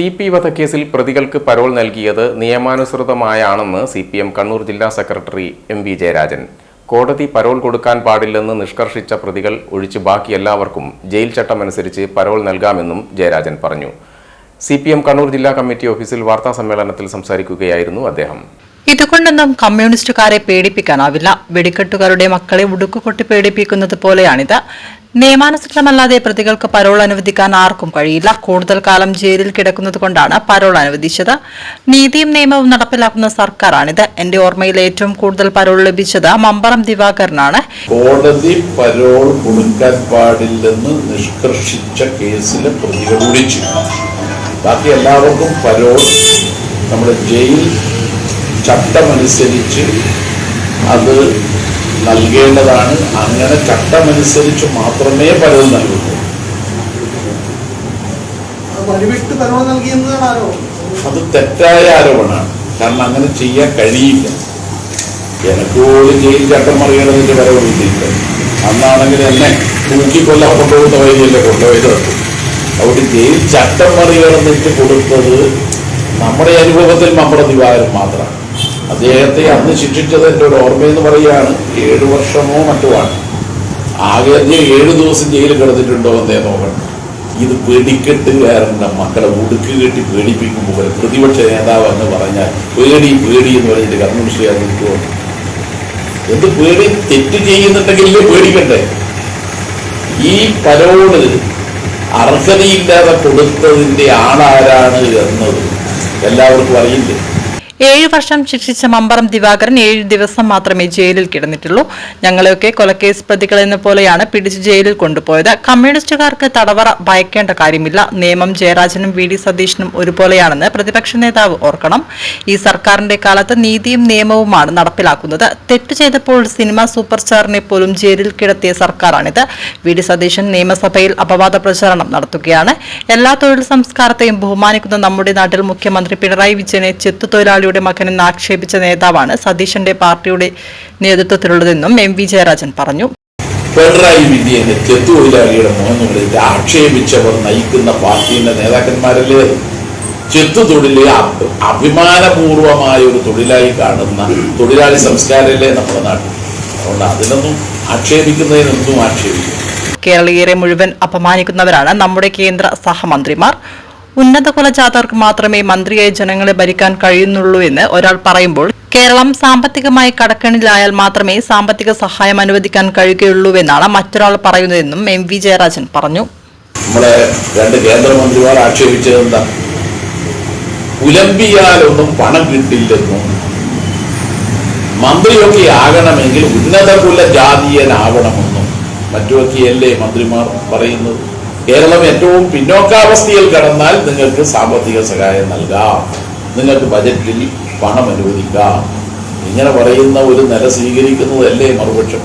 T P വധക്കേസിൽ പ്രതികൾക്ക് parole നൽകിയത് നിയമാനുസൃതമായാണെന്ന് സി പി എം കണ്ണൂർ ജില്ലാ സെക്രട്ടറി എം വി ജയരാജൻ. കോടതി പരോൾ കൊടുക്കാൻ പാടില്ലെന്ന് നിഷ്കർഷിച്ച പ്രതികൾ ഒഴിച്ച് ബാക്കി എല്ലാവർക്കും ജയിൽ ചട്ടമനുസരിച്ച് പരോൾ നൽകാമെന്നും ജയരാജൻ പറഞ്ഞു. സി പി എം കണ്ണൂർ ജില്ലാ കമ്മിറ്റി ഓഫീസിൽ വാർത്താ സമ്മേളനത്തിൽ സംസാരിക്കുകയായിരുന്നു അദ്ദേഹം. ഇതുകൊണ്ടൊന്നും കമ്മ്യൂണിസ്റ്റുകാരെ പേടിപ്പിക്കാനാവില്ല. വെടിക്കെട്ടുകാരുടെ മക്കളെ ഉടുക്കുകൊട്ടി പേടിപ്പിക്കുന്നത് പോലെയാണിത്. നിയമാനുസൃതമല്ലാതെ പ്രതികൾക്ക് പരോൾ അനുവദിക്കാൻ ആർക്കും കഴിയില്ല. കൂടുതൽ കാലം ജയിലിൽ കിടക്കുന്നത് കൊണ്ടാണ് പരോൾ അനുവദിച്ചത്. നീതിയും നിയമവും നടപ്പിലാക്കുന്ന സർക്കാരാണിത്. എന്റെ ഓർമ്മയിൽ ഏറ്റവും കൂടുതൽ പരോൾ ലഭിച്ചത് മമ്പറം ദിവാകരനാണ്. കോടതി പരോൾ കൊടുക്കാൻ പാടില്ലെന്ന് നിഷ്കർഷിച്ച കേസിലെ പ്രതികൾ ബാക്കി എല്ലാവർക്കും പരോൾ. നമ്മുടെ ജയിൽ ചട്ടമനുസരിച്ച് അത് നൽകേണ്ടതാണ്. അങ്ങനെ ചട്ടമനുസരിച്ച് മാത്രമേ പലരും നൽകൂ അത് തെറ്റായ ആരോപണമാണ്. കാരണം അങ്ങനെ ചെയ്യാൻ കഴിയില്ല. എനിക്ക് പോലും ജയിൽ ചട്ടം മറികടന്നിട്ട് വരെ ഒഴിച്ചില്ല അന്നാണെങ്കിൽ എന്നെ തൂക്കിക്കൊല്ലാൻ കൊണ്ടുപോകുന്ന വഴിയല്ലേ കൊണ്ടുപോയത്. അവിടെ ജയിൽ ചട്ടം മറികടന്നിട്ട് കൊടുത്തത് നമ്മുടെ അനുഭവത്തിൽ മമ്പുറ ദിവാകരൻ മാത്രമാണ്. അദ്ദേഹത്തെ അന്ന് ശിക്ഷിച്ചത് എന്റെ ഒരു ഓർമ്മയെന്ന് പറയുകയാണ്. ഏഴു വർഷമോ മറ്റോ ആണ്. ആകെ അദ്ദേഹം ഏഴു ദിവസം ജയിലിൽ കിടന്നിട്ടുണ്ടോ എന്നേ നോക്കണം. ഇത് വെടിക്കെട്ടുകാരന്റെ മക്കളെ ഉടുക്ക് കെട്ടി പേടിപ്പിക്കുമ്പോൾ പ്രതിപക്ഷ നേതാവ് എന്ന് പറഞ്ഞാൽ പേടി പേടി എന്ന് പറഞ്ഞിട്ട് കമ്മ്യൂണിസ്റ്റുകാർ നിൽക്കുമോ എന്ത് പേടി? തെറ്റ് ചെയ്യുന്നുണ്ടെങ്കിലേ പേടിക്കണ്ടേ? ഈ പരോട് അർഹതയില്ലാതെ കൊടുത്തതിന്റെ ആളാരാണ് എന്നത് എല്ലാവർക്കും അറിയില്ലേ? ഏഴു വർഷം ശിക്ഷിച്ച മമ്പറം ദിവാകരൻ ഏഴ് ദിവസം മാത്രമേ ജയിലിൽ കിടന്നിട്ടുള്ളൂ. ഞങ്ങളെയൊക്കെ കൊലക്കേസ് പ്രതികളെന്ന പോലെയാണ് പിടിച്ച് ജയിലിൽ കൊണ്ടുപോയത്. കമ്മ്യൂണിസ്റ്റുകാർക്ക് തടവറ ഭയക്കേണ്ട കാര്യമില്ല. നിയമം ജയരാജനും വി ഡി സതീശനും ഒരുപോലെയാണെന്ന് പ്രതിപക്ഷ നേതാവ് ഓർക്കണം. ഈ സർക്കാരിന്റെ കാലത്ത് നീതിയും നിയമവുമാണ് നടപ്പിലാക്കുന്നത്. തെറ്റ് ചെയ്തപ്പോൾ സിനിമ സൂപ്പർ സ്റ്റാറിനെ പോലും ജയിലിൽ കിടത്തിയ സർക്കാരാണിത്. വി ഡി സതീശൻ നിയമസഭയിൽ അപവാദ പ്രചാരണം നടത്തുകയാണ്. എല്ലാ തൊഴിൽ സംസ്കാരത്തെയും ബഹുമാനിക്കുന്ന നമ്മുടെ നാട്ടിൽ മുഖ്യമന്ത്രി പിണറായി വിജയനെ ചെത്തുതൊഴിലാളിയുടെ മകനെന്ന് ആക്ഷേപിച്ച നേതാവാണ് സതീശന്റെ പാർട്ടിയുടെ നേതൃത്വത്തിലുള്ളതെന്നും എം വി ജയരാജൻ പറഞ്ഞു. പിണറായി വിജയനെ ചെത്തുതൊഴിലാളിയുടെ മുഖം ആക്ഷേപിച്ചവർ നയിക്കുന്ന പാർട്ടിയുടെ നേതാക്കന്മാരല്ലേ? ചെത്തു തൊഴിലെ അഭിമാനപൂർവമായ ഒരു തൊഴിലായി കാണുന്ന തൊഴിലാളി സംസ്കാരമല്ലേ നമ്മുടെ നാട്ടിൽ? അതുകൊണ്ട് അതിനൊന്നും ആക്ഷേപിക്കുന്നതിനൊന്നും ആക്ഷേപിക്കും കേരളീയരെ മുഴുവൻ അപമാനിക്കുന്നവരാണ് നമ്മുടെ കേന്ദ്ര സഹമന്ത്രിമാർ. ഉന്നത കുലജാതർക്ക് മാത്രമേ മന്ത്രിയായി ജനങ്ങളെ ഭരിക്കാൻ കഴിയുന്നുള്ളൂ എന്ന് ഒരാൾ പറയുമ്പോൾ കേരളം സാമ്പത്തികമായി കടക്കണിലായാൽ മാത്രമേ സാമ്പത്തിക സഹായം അനുവദിക്കാൻ കഴിയുകയുള്ളൂവെന്നാണ് മറ്റൊരാൾ പറയുന്നതെന്നും എം വി ജയരാജൻ പറഞ്ഞു. നമ്മളെ രണ്ട് കേന്ദ്രമന്ത്രിമാർ ആക്ഷേപിച്ചത് എന്താ പുലമ്പിയാലൊന്നും പണം കിട്ടില്ലെന്നും മന്ത്രിയൊക്കെ ആകണമെങ്കിൽ ഉന്നത കുല ജാതീയനാവണമെന്നും മറ്റുമൊക്കെയല്ലേ മന്ത്രിമാർ പറയുന്നത്? കേരളം ഏറ്റവും പിന്നോക്കാവസ്ഥയിൽ കടന്നാൽ നിങ്ങൾക്ക് സാമ്പത്തിക സഹായം നൽകാം. നിങ്ങൾക്ക് ബജറ്റിൽ പണം അനുവദിക്കാം. ഇങ്ങനെ പറയുന്ന ഒരു നില സ്വീകരിക്കുന്നതല്ലേ മറുപക്ഷം?